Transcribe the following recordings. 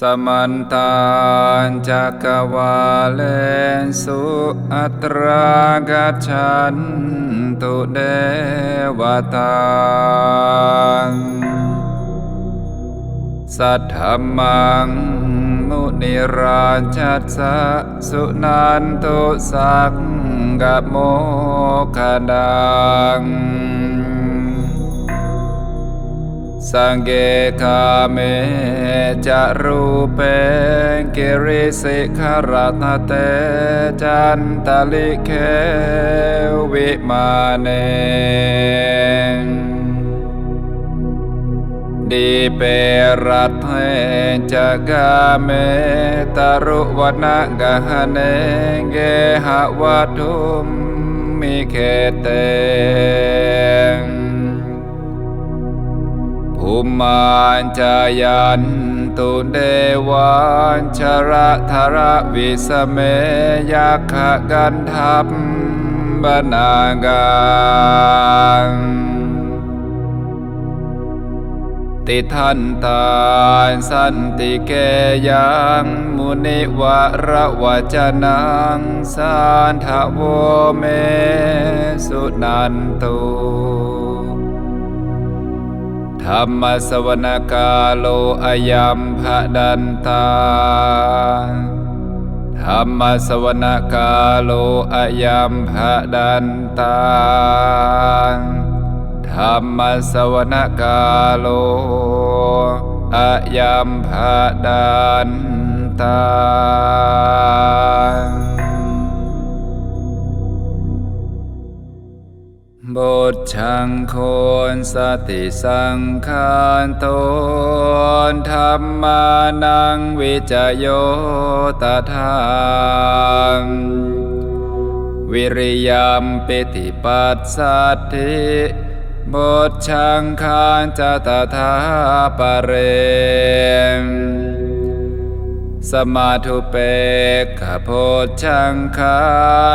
สมันตานจักวาเลนสุอัตรากัจฉันตุเดวตาสัทธมังมุนิราชัสสุนันตุสักกโมคดัง สังเกคาเมจะรูเปกิริสิขารตเตจันตลิเควิมาเนดีเปรัตเทจะกาเมตรุวนกะหเนเกหวัตุมมิเคเตง ภูมันจายันตุเดวันชระธระวิสเมยักขกันทัพบนาการติทันตานสันติเกยังมุนิวะระวจนังสานทโวเมสุนันตุ ธรรมสวนกาโลอายัมภดันตาธรรมสวนกาโลอายัมภดันตาธรรมสวนกาโลอายัมภดันตา บทชังโคนสติสังขารตนธรรมานังวิจโยตถามวิริยมปิติปัสสัตถิบทชังคานจตถาปเรม สมาธุเปกขโพชังคา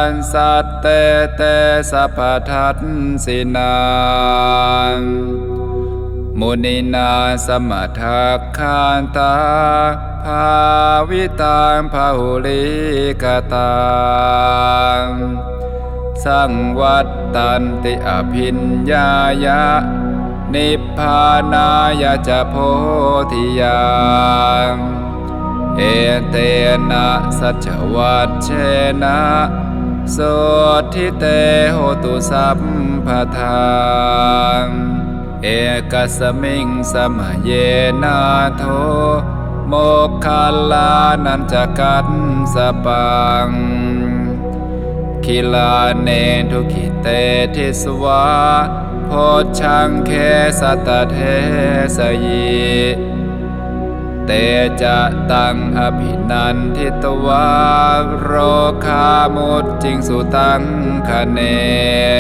นสัตเตเตสัพพทัตสินานมุนินาสมทักขานตาภาวิตางพาหุลิกตางสังวัตตันติอภิญญายะ นิพพานายจะโพธิยาง เอเตนะสัจวัตเชนะโสทิเตโหตุสัพพทางเอกสมิงสมเยนาโทโมคคัลลานันจกัตสปัง คิลาเนทุขิเตทิสวาโพชังเคสัตเทสยี เตจะตังอภินันทิตวาโรคามุตจิงสุตังคะเน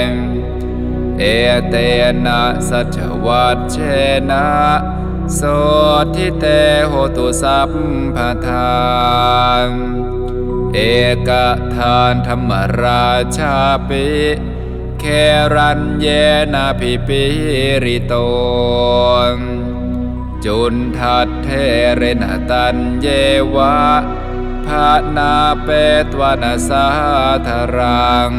งเอเตนะสัจวัตเชนะโสทิเตโหตุสัพพทานเอกทานธรรมราชาปิเครัญเยนาภิปิริโต จุนทัดเทเรนตันเยวะภานาเปตวนาสาธรัง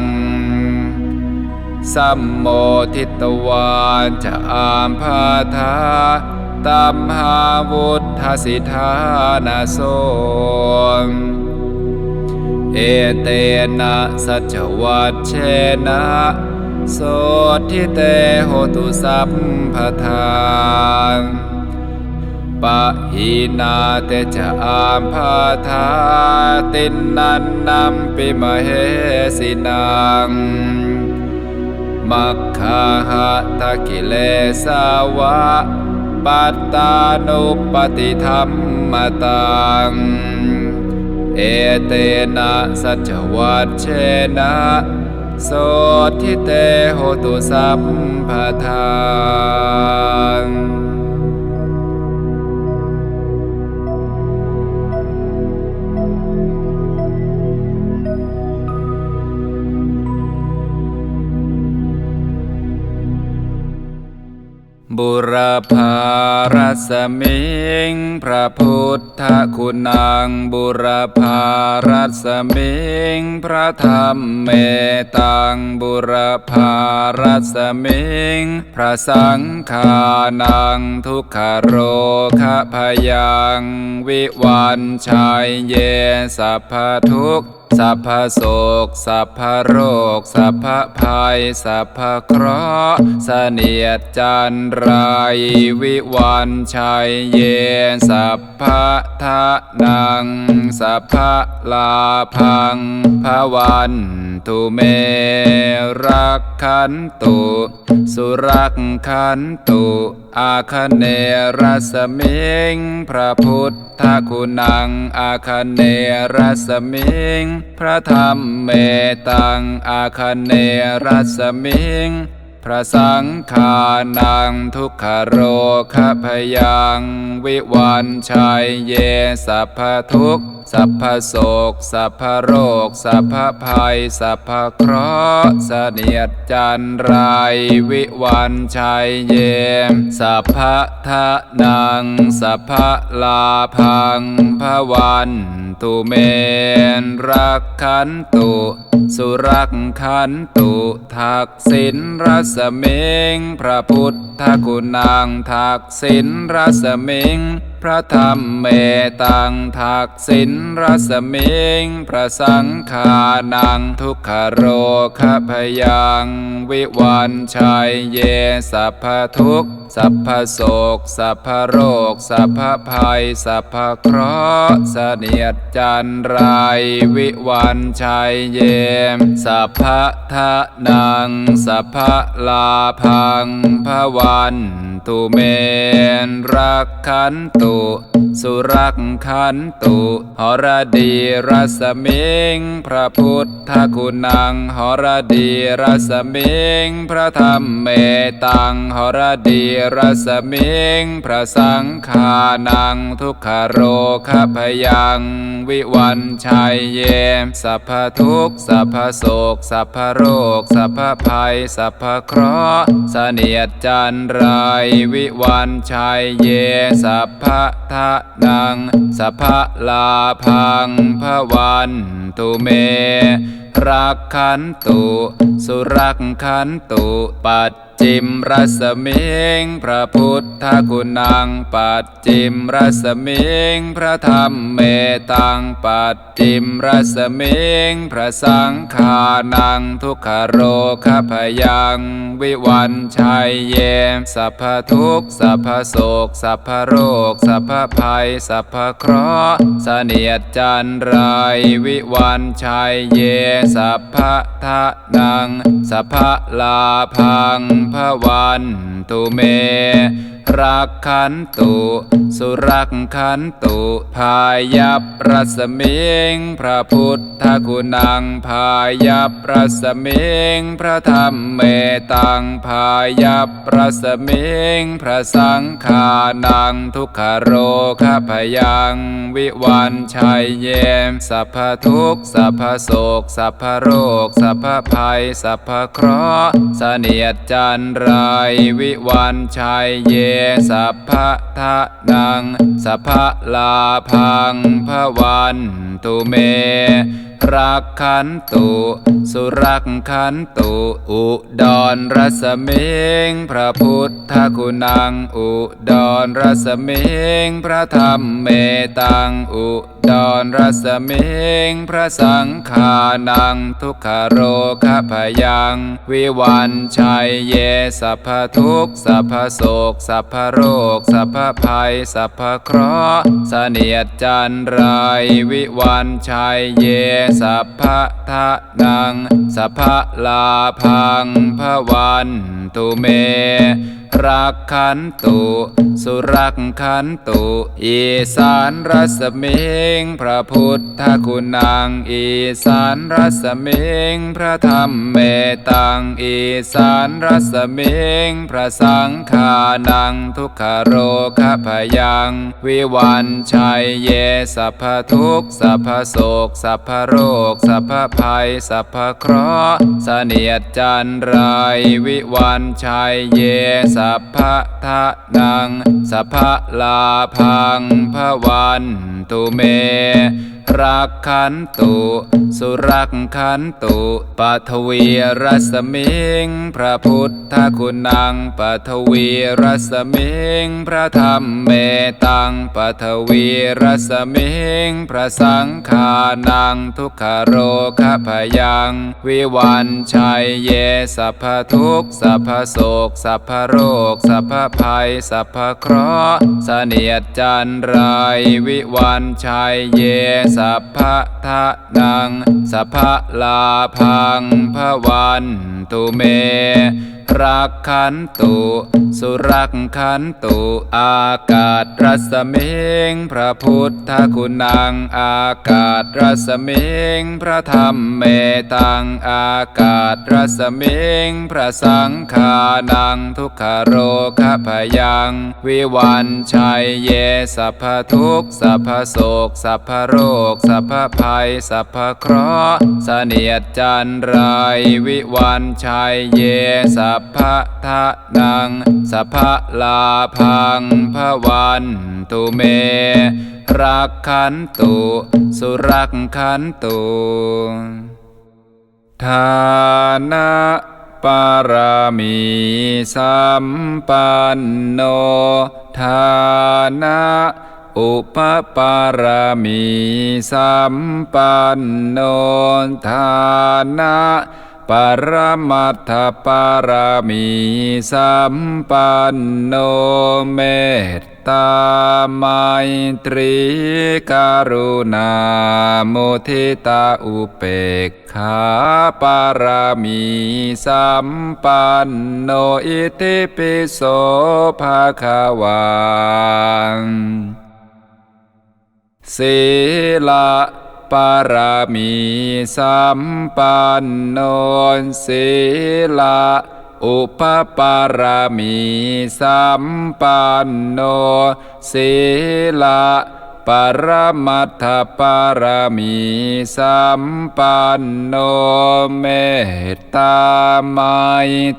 สัมโมทิตวานจะอามพาธาตัมหาวุฒสิทานาโสมเอเตนะสัจวัตเชนะโสทิเตโหตุสัพพทาง ปะหีนาเตจะอามพาธาตินนันนัมปิมเหสินังมัคคาหะตะกิเลสาวะปัตตานุปฏิธรรมตัง เอเตนะสัจวัตเชนะโสทิเตโหตุสัพพทาง บุรพารสมิง พระพุทธคุณัง บุรพารสมิง พระธรรมเมตัง บุรพารสมิง พระสังฆานัง ทุกขโรคะพยัง วิวันชัยเยสัพพทุกสัพพโศกสัพพโรค สัพพภัย สัพพเคราะห์เสนียดจันไรวิวันชัยเย สัพพทะนัง สัพพลาพังพวัน ตุเมรักขันตุ สุรักขันตุ อาคเนรัสมิง พระพุทธคุณัง อาคเนรัสมิง พระธรรมเมตัง อาคเนรัสมิง ระสังฆานังทุกขโรคพยัง วิวันชัยเยสัพพทุกสัพพโศก สัพพโรค สัพพภัย สัพพเคราะห์เสนียดจันไรวิวันชัยเย สัพพทะนัง สัพพลาพังพวันตุเมนรักขันตุ สุรักขันตุทักษิณรัมิง พระพุทธคุณังทักษิณรัศมิงพระธรรมเมตังทักษิณรัศมิงพระสังฆานังทุกขโรคพยัง วิวันชัยเยสัพพทุกสัพพโศก สัพพโรค สัพพภัย สัพพเคราะห์เสนียดจันไรวิวันชัยเยสัพพทะนัง สัพพลาพังพวันตุเมนรักขันตุの สุรักขันตุหรดีรัสมิง พระพุทธคุณังหรดีรัสมิง พระธรรมเมตังหรดีรัสมิง พระสังฆานังทุกขโรคพยัง วิวันชัยเยสัพพทุกสัพพโศกสัพพโรคสัพพภัยสัพพเคราะห์เสนียดจันไร วิวันชัยเยสัพพทะดังสัพพลาพังพวันตุเม รักขันตุ สุรักขันตุปัจ จิมรัสมิงพระพุทธคุณังปัจจิมรัสมิงพระธรรมเมตังปัจจิมรัสมิงพระสังฆานังทุกขโรคพยัง วิวันชัยเยสัพพทุกสัพพโศกสัพพโรคสัพพภัยสัพพเคราะห์เสนียดจันไรวิวันชัยเยสัพพทะนังสัพพลาพังพวันตุเม รักขันตุ สุรักขันตุ พายับรัสมิงพระพุทธคุณังพายับรัสมิงพระธรรมเมตังพายับรัสมิงพระสังฆานังทุกขโรคะพยังวิวันชัยเยมสัพพทุกสัพพโศกสัพพโรคสัพพภัยสัพพเคราะห์เสนียดจันไรวิวันชัยเยสัพพทะนังสัพพลาพังพวันตุเมรักขันตุ สุรักขันตุ อุดรรัสมิงพระพุทธคุณัง อุดรรัสมิงพระธรรมเมตัง อุดรรัสมิงพระสังฆานัง ทุกขโรคะพยัง วิวันชัยเยสัพพทุกสัพพโศกสัพพโรคสัพพภัยสัพพเคราะห์เสนียดจันไร วิวันชัยเยสัพพะทะนังสัพพะลาพังพวัน ตุเม รักขันตุ สุรักขันตุ อีสานรัสมิง พระพุทธคุณัง อีสานรัสมิง พระธรรมเมตัง อีสานรัสมิง พระสังฆานัง ทุกขโรคะพยัง วิวันชัยเยสัพพทุกสัพพโศกสัพพโรคสัพพภัยสัพพเคราะห์เสนียดจันไรวิวันันชัยเยสัพพะทะนังสัพพะลาพังพระวันตุเม รักขันตุ สุรักขันตุปัทวีรัสมิง พระพุทธคุณังปัทวีรัสมิง พระธรรมเมตังปัทวีรัสมิง พระสังฆานังทุกขโรคพยัง วิวันชัยเยสัพพทุกสัพพโศกสัพพโรคสัพพภัยสัพพเคราะห์เสนียดจันไรวิวันชัยเยสัพพะทะนังสัพพะลาพังพะวัน ตุเม รักขันตุ สุรักขันตุ อากาศรัศมิงพระพุทธคุณัง อากาศรัศมิงพระธรรมเมตัง อากาศรัศมิงพระสังฆานังทุกขโรคพยัง วิวันชัยเยสัพพทุกสัพพโศกสัพพโรคสัพพภัยสัพพเคราะห์เสนียดจันไรวิวันชัยเยสัพพะทะนังสัพพะลาพังพระวันตุเม รักขันตุ สุรักขันตุทานะปารามีสัมปันโนทานะอุปปารามีสัมปันโนทานะ ปรมัตถปารามีสัมปันโนเมตตาไมตรีการุณามุทิตาอุเปกขาปารามีสัมปันโนอิติปิโสภาควังศีละ ปารามีสัมปันโนสีลาอุปปารามีสัมปันโนสีลา ปรมัตถปารามีสัมปันโนเมตตาไม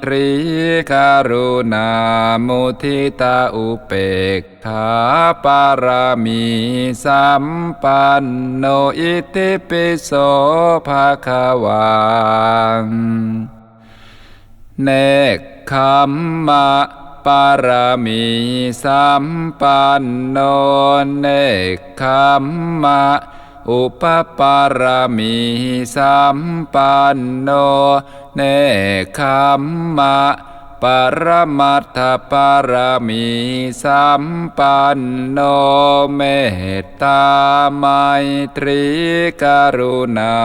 ตรีกรุณามุทิตาอุเปกขาปารามีสัมปันโนอิติปิโสภาคังเนกขัมมะ ปารามีสัมปันโนเนกขัมมะ อุปปารามีสัมปันโนเนกขัมมะ ปรมัตถปารมีสัมปันโนเมตตาไมตรีกรุณา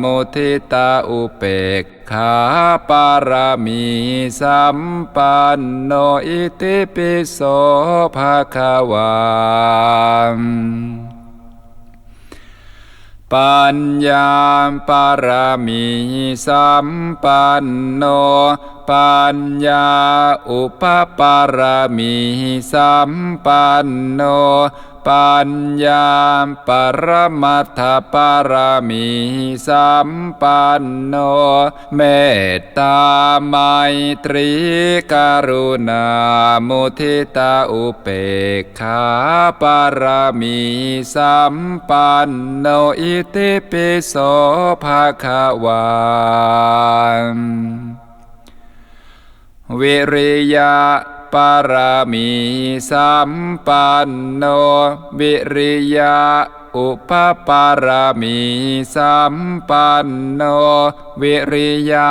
มุทิตาอุเปกขาปารมีสัมปันโนอิติปิโสภาคัง ปัญญาปารามีสัมปันโน ปัญญาอุปปารามีสัมปันโน ปัญญาปรมัตถปารมีสัมปันโนเมตตาไมตรีกรุณามุทิตาอุเปกขาปารมีสัมปันโนอิติปิโสภาคังวิริยะ ปารามีสัมปันโนวิริยะอุปปารามีสัมปันโนวิริยะ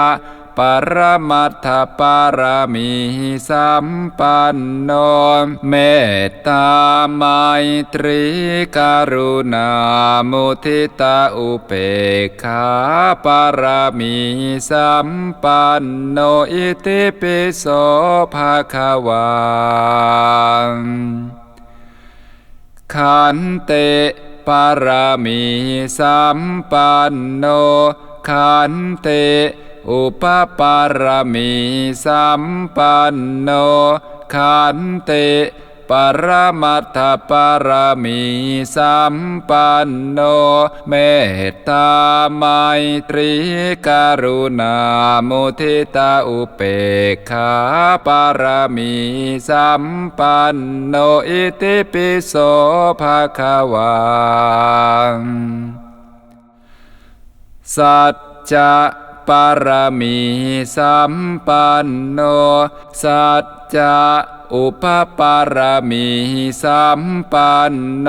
ปรมัตถปารามีสัมปันโนเมตตาไมตรีกรุณามุทิตาอุเปกขาปารามีสัมปันโนอิติปิโสภาคังขันเตปารามีสัมปันโนขันเต อุปปารามีสัมปันโนขันเตปปรมัตถปารมีสัมปันโนเมตตาไมตรีกรุณามุทิตาอุเปกขาปารมีสัมปันโนอิติปิโสภะคะวังสัจจะ ปารมีสัมปันโน สัจจะอุปปารมีสัมปันโน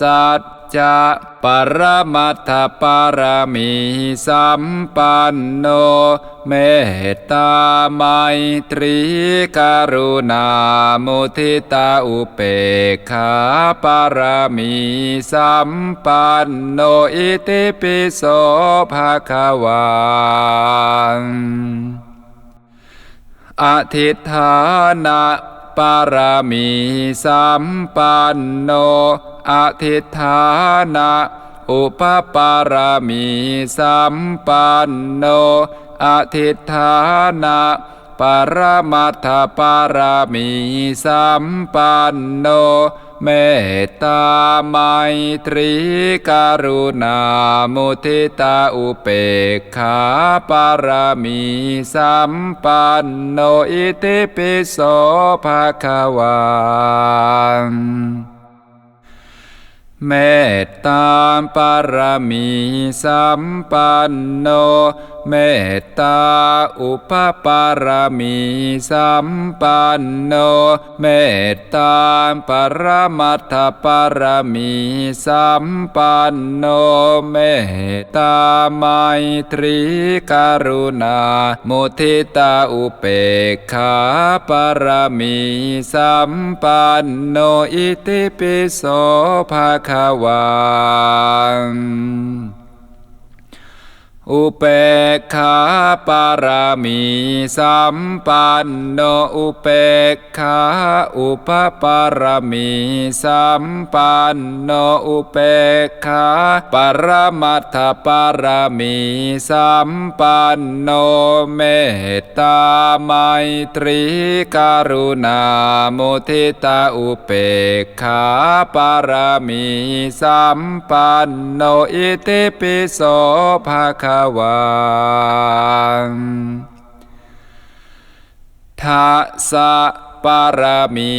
สัจ จะปรมัตถปารมีสัมปันโน เมตตาไมตรีกรุณามุทิตาอุเปกขาปารมีสัมปันโนอิติปิโสภะคะวังอธิฐานะ ปารมีสัมปันโนอธิฐานะอุปปารมีสัมปันโนอธิฐานะปรมัตถปารมีสัมปันโน เมตตาไมตรีกรุณามุทิตาอุเปกขาปารมีสัมปันโนอิติปิโสภะคะวัง เมตตาปารมีสัมปันโน เมตตาอุปปารมีสัมปันโน เมตตาปรมัตถปารมีสัมปันโน เมตตาไมตรีกรุณา มุทิตาอุเปกขาปารมีสัมปันโน อิติปิโสภะคะวัง อุเปกขาปารามีสัมปันโนอุเปกขาอุปปารามีสัมปันโนอุเปกขาปรมัตถปารามีสัมปันโนเมตตาไมตรีกรุณามุทิตาอุเปกขาปารามีสัมปันโนอิติปิโสภะคะวังทัสะปารมี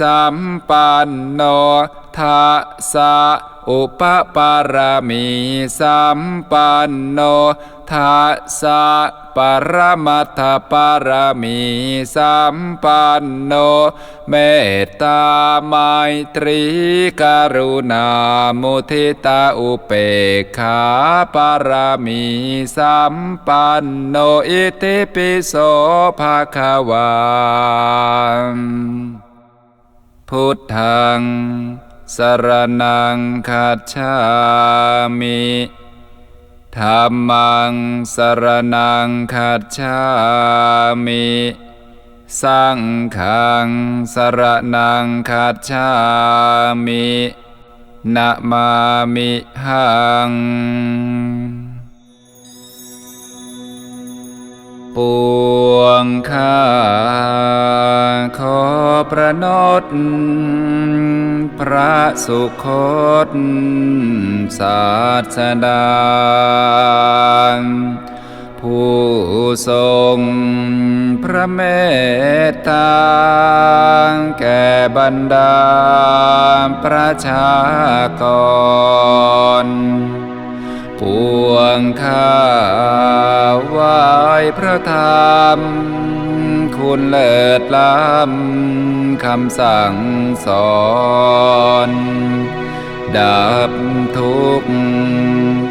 สัมปันโนทัสสะ อุปปารมีสัมปันโนทัสสะปรมัตถปารมีสัมปันโนเมตตาไมตรีกรุณามุทิตาอุเปกขาปารมีสัมปันโนอิติปิโสภะคะวังพุทธัง สรนังคัจฉามิธรรมังสรนังคัจฉามิสังขังสรนังคัจฉามินะมามิหัง ปวงข้าขอประนตพระสุคตศาสดาผู้ทรงพระเมตตาแก่บรรดาประชากร ปวงข้าวายพระธรรม คุณเลิศล้ำคำสั่งสอนดับทุกข์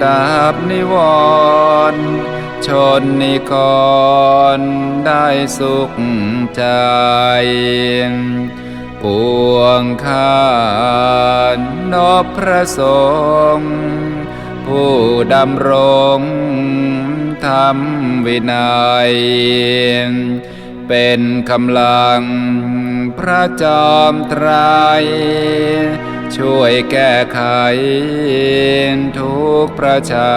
ดับนิวรณ์ชนนิกรได้สุขใจ ปวงข้านบพระสงฆ์ ผู้ดำรงธรรมวินัย เป็นกำลังพระจอมไตรช่วยแก้ไขทุกประชา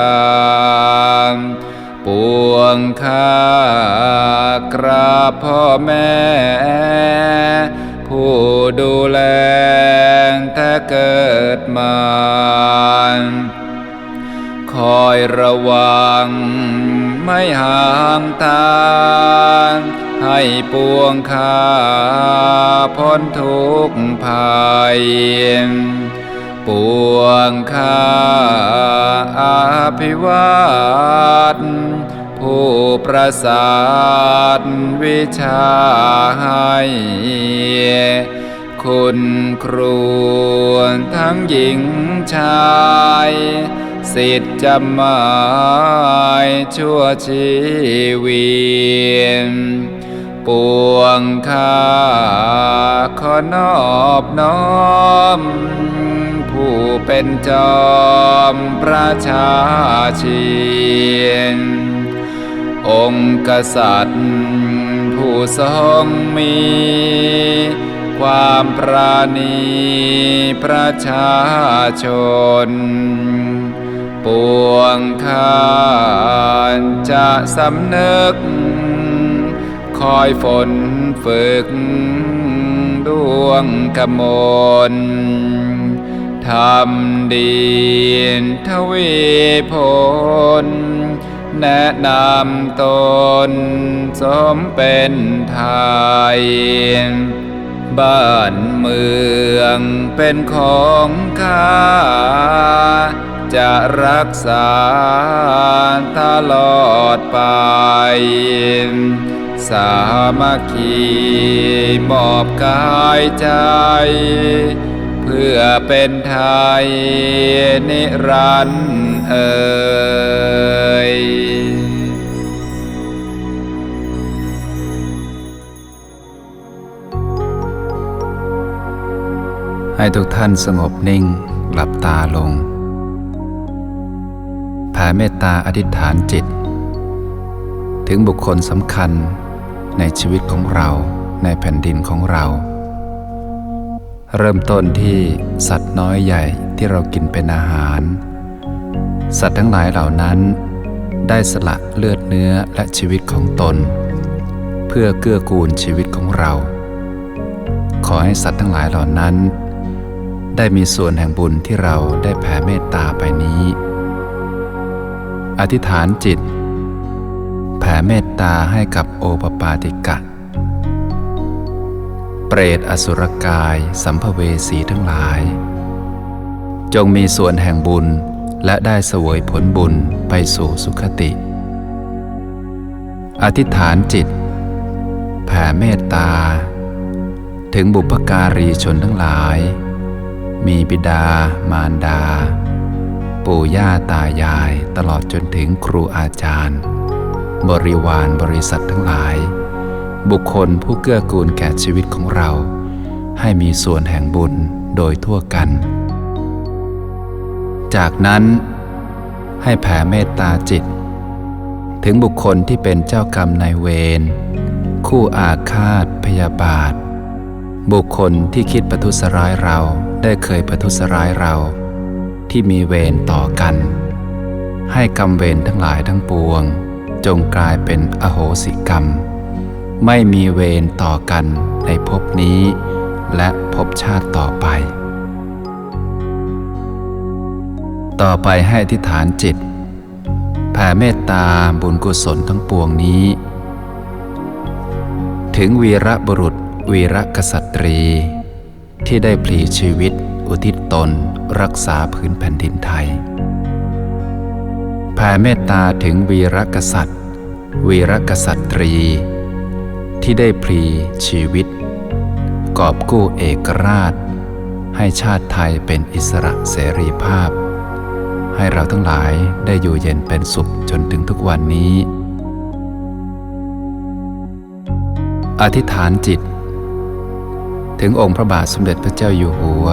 ปวงข้ากราบพ่อแม่ ผู้ดูแลถ้าเกิดมา คอยระวัง ไม่ห่างทาง ให้ปวงข้าพ้นทุกภัย ปวงข้าอาภิวาทผู้ประสาทวิชาให้คุณครูทั้งหญิงชาย สิทธิ์จำหมายชั่วชีวิตปวงข้าขอนอบน้อม ผู้เป็นจอมประชาชินองค์กษัตริย์ ผู้ทรงมีความปราณีประชาชน ปวงข้าจะสำนึก คอยฝนฝึกดวงกมลทำดีทวีผล แนะนำตนสมเป็นไทย บ้านเมืองเป็นของข้า จะรักษาตลอดไป สามัคคีมอบกายใจ เพื่อเป็นไทยนิรันดร์เอ่ย ให้ทุกท่านสงบนิ่ง หลับตาลงแผ่เมตตาอธิษฐานจิต ถึงบุคคลสำคัญในชีวิตของเราในแผ่นดินของเรา เริ่มต้นที่สัตว์น้อยใหญ่ที่เรากินเป็นอาหาร สัตว์ทั้งหลายเหล่านั้นได้สละเลือดเนื้อและชีวิตของตน เพื่อเกื้อกูลชีวิตของเรา ขอให้สัตว์ทั้งหลายเหล่านั้น ได้มีส่วนแห่งบุญที่เราได้แผ่เมตตาไปนี้ อธิษฐานจิต แผ่เมตตาให้กับโอปปาติกะ เปรตอสุรกายสัมภเวสีทั้งหลาย จงมีส่วนแห่งบุญและได้เสวยผลบุญไปสู่สุคติ อธิษฐานจิต แผ่เมตตา ถึงบุพการีชนทั้งหลาย มีบิดา มารดา ปู่ย่าตายายตลอดจนถึงครูอาจารย์ บริวารบริษัททั้งหลาย บุคคลผู้เกื้อกูลแก่ชีวิตของเรา ให้มีส่วนแห่งบุญโดยทั่วกัน จากนั้นให้แผ่เมตตาจิต ถึงบุคคลที่เป็นเจ้ากรรมนายเวรคู่อาฆาตพยาบาท บุคคลที่คิดประทุษร้ายเราได้เคยประทุษร้ายเรา ที่มีเวรต่อกัน ให้กรรมเวรทั้งหลายทั้งปวง จงกลายเป็นอโหสิกรรม ไม่มีเวรต่อกันในภพนี้ และภพชาติต่อไป ต่อไปให้อธิษฐานจิต แผ่เมตตาบุญกุศลทั้งปวงนี้ ถึงวีระบุรุษ วีรกษัตรี ที่ได้พลีชีวิต อุทิศตน รักษาพื้นแผ่นดินไทยแผ่เมตตาถึงวีรกษัตริย์ วีรกษัตรี ที่ได้พลีชีวิต กอบกู้เอกราช ให้ชาติไทยเป็นอิสระเสรีภาพ ให้เราทั้งหลายได้อยู่เย็นเป็นสุขจนถึงทุกวันนี้อธิษฐานจิต ถึงองค์พระบาทสมเด็จพระเจ้าอยู่หัว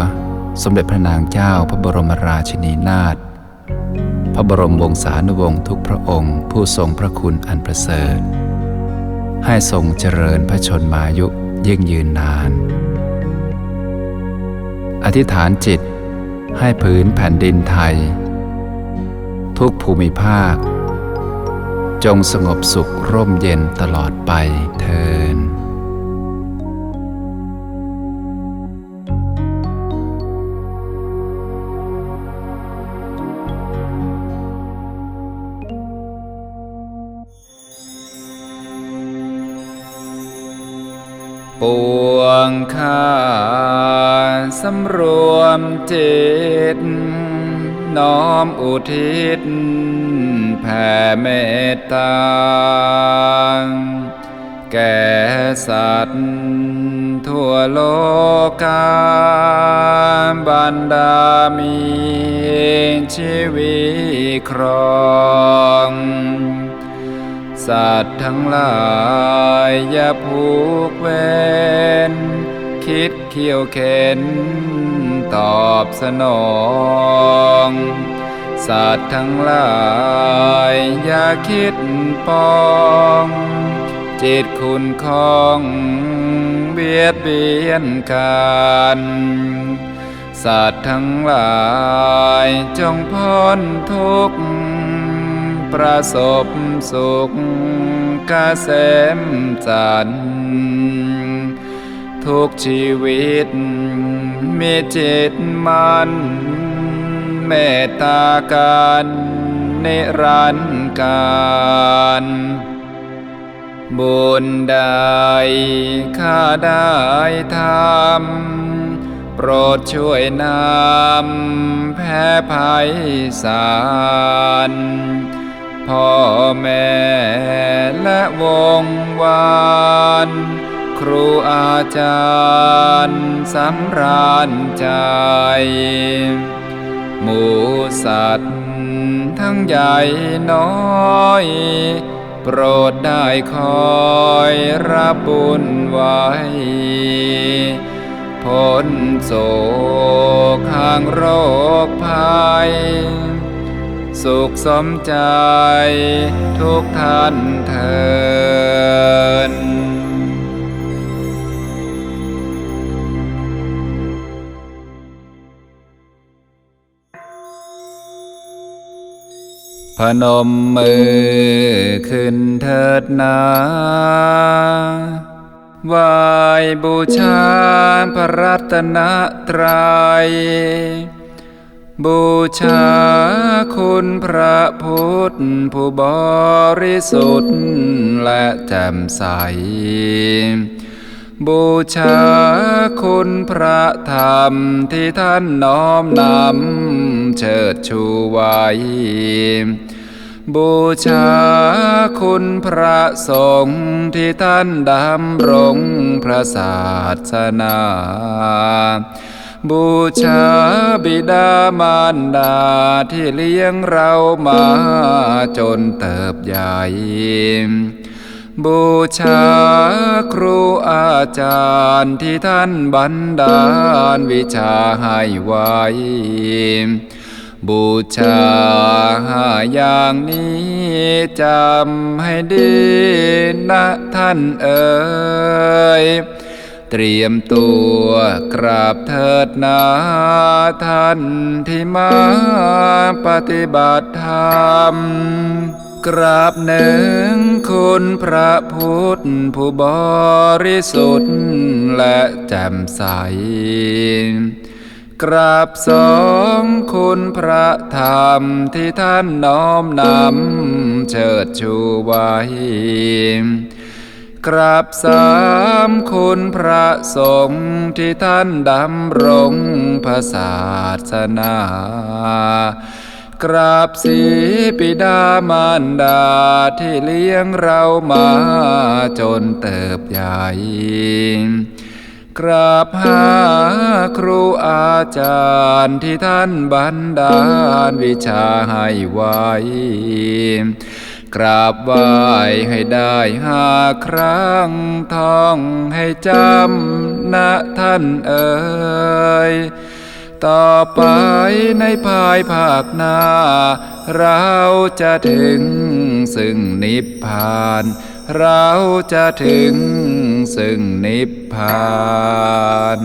สมเด็จพระนางเจ้าพระบรมราชินีนาถ พระบรมวงศานุวงศ์ทุกพระองค์ ผู้ทรงพระคุณอันประเสริฐ ให้ทรงเจริญพระชนมายุยิ่งยืนนาน อธิษฐานจิตให้พื้นแผ่นดินไทย ทุกภูมิภาค จงสงบสุขร่มเย็นตลอดไปเทิน ปวงข้าสำรวมจิต น้อมอุทิศแผ่เมตตา แก่สัตว์ ทั่วโลกาบรรดามีชีวิครอง สัตว์ทั้งหลายอย่าผูกเวรคิดเขี่ยวเข็นตอบสนอง สัตว์ทั้งหลายอย่าคิดปอง จิตคุณของเบียดเบียนกันสัตว์ทั้งหลายจงพ้นทุกข์ ประสบสุขกาเสมจันทร์ทุกชีวิต มีจิตมันเมตตากันนิรันดร์การบุญใดข้าได้ทำโปรดช่วยนำแพ้ภัยสาร พ่อแม่และวงวานครูอาจารย์สำราญใจ หมูสัตว์ทั้งใหญ่น้อย โปรดได้คอยรับบุญไว้ พ้นโศกห่างโรคภัย สุขสมใจ ทุกท่านเทินพนมมือขึ้นเถิดนาไหวายบูชาพระรัตนตรัย บูชาคุณพระพุทธผู้บริสุทธิ์และแจ่มใส บูชาคุณพระธรรมที่ท่านน้อมนำเชิดชูไว้ บูชาคุณพระสงฆ์ที่ท่านดำรงพระศาสนา บูชาบิดามารดาที่เลี้ยงเรามาจนเติบใหญ่บูชาครูอาจารย์ที่ท่านบันดาลวิชาให้ไว้ บูชาห้าอย่างนี้จำให้ดีนะท่านเอ๋ย เตรียมตัวกราบเถิดนาท่านที่มาปฏิบัติธรรมกราบหนึ่งคุณพระพุทธผู้บริสุทธิ์และแจ่มใส กราบสองคุณพระธรรมที่ท่านน้อมนำเชิดชูไว้ กราบสามคุณพระสงฆ์ที่ท่านดำรงพระศาสนากราบสีปิดามารดาที่เลี้ยงเรามาจนเติบใหญ่กราบหาครูอาจารย์ที่ท่านบันดาลวิชาให้ไว้ กราบไหว้ให้ได้ห้าครั้งท่องให้จำนะท่านเอ่ยต่อไปในภายภาคหน้า เราจะถึงซึ่งนิพพาน เราจะถึงซึ่งนิพพาน